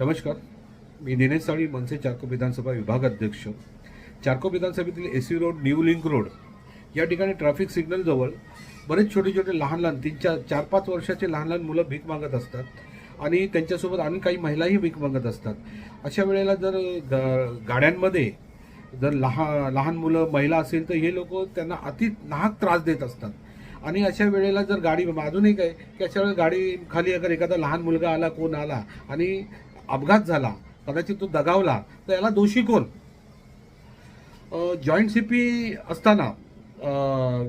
नमस्कार. मी दिनेश साळी मनसे चारको विधानसभा विभाग अध्यक्ष. चारको विधानसभेतील AC road new link road या ठिकाणी ट्रॅफिक सिग्नलजवळ बरेच छोटे छोटे लहान लहान तीन चार चार पाच वर्षाचे लहान लहान मुलं भीक मागत असतात आणि त्यांच्यासोबत आणि काही महिलाही भीक मागत असतात. अशा वेळेला जर ग- गाड्यांमध्ये जर लहान लहान मुलं महिला असेल तर हे लोक त्यांना अति नाहक त्रास देत असतात. आणि अशा वेळेला जर गाडी अजूनही काय की अशा वेळेला गाडी खाली अगर एखादा लहान मुलगा आला कोण आला आणि अपघात झाला कदाचित तो दगावला तर याला दोषी कोण? जॉईंट सी पी असताना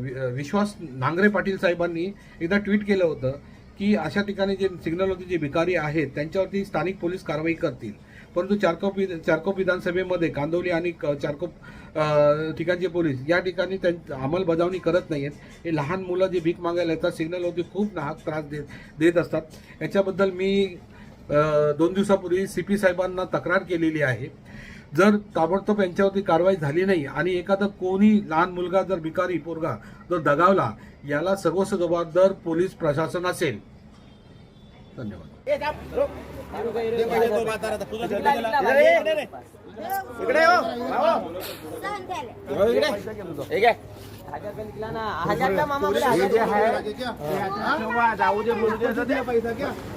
वि- विश्वास नांगरे पाटील साहेबांनी एकदा ट्विट केलं होतं की अशा ठिकाणी जे सिग्नलवरती जे भिकारी आहेत त्यांच्यावरती स्थानिक पोलीस कारवाई करतील. परंतु चारकोप चारकोप विधानसभेमध्ये कांदवली आणि क- चारकोप ठिकाणचे पोलीस या ठिकाणी त्यां अंमलबजावणी करत नाही आहेत हे लहान मुलं जे भीक मागायला येतात सिग्नलवरती खूप नाहक त्रास देत देत असतात. याच्याबद्दल मी दोन दिवसापूर्वी सी पी साहेबांना तक्रार केलेली आहे. जर ताबडतोब यांच्यावरती कारवाई झाली नाही आणि एखादा कोणी लहान मुलगा जर भिकारी पोरगा जर दगावला याला सर्वस्व जबाबदार पोलीस प्रशासन असेल. धन्यवाद.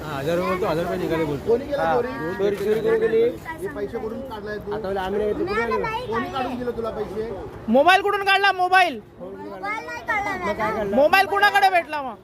हजार बोलतो हजार रुपये निघाले बोलतो चोरी चोरी करून गेली पैसे कुठून काढलाय आता आम्ही? कोणी काढून दिलं तुला पैसे मोबाईल कुठून काढला मोबाईल मोबाईल कुणाकडे भेटला मग?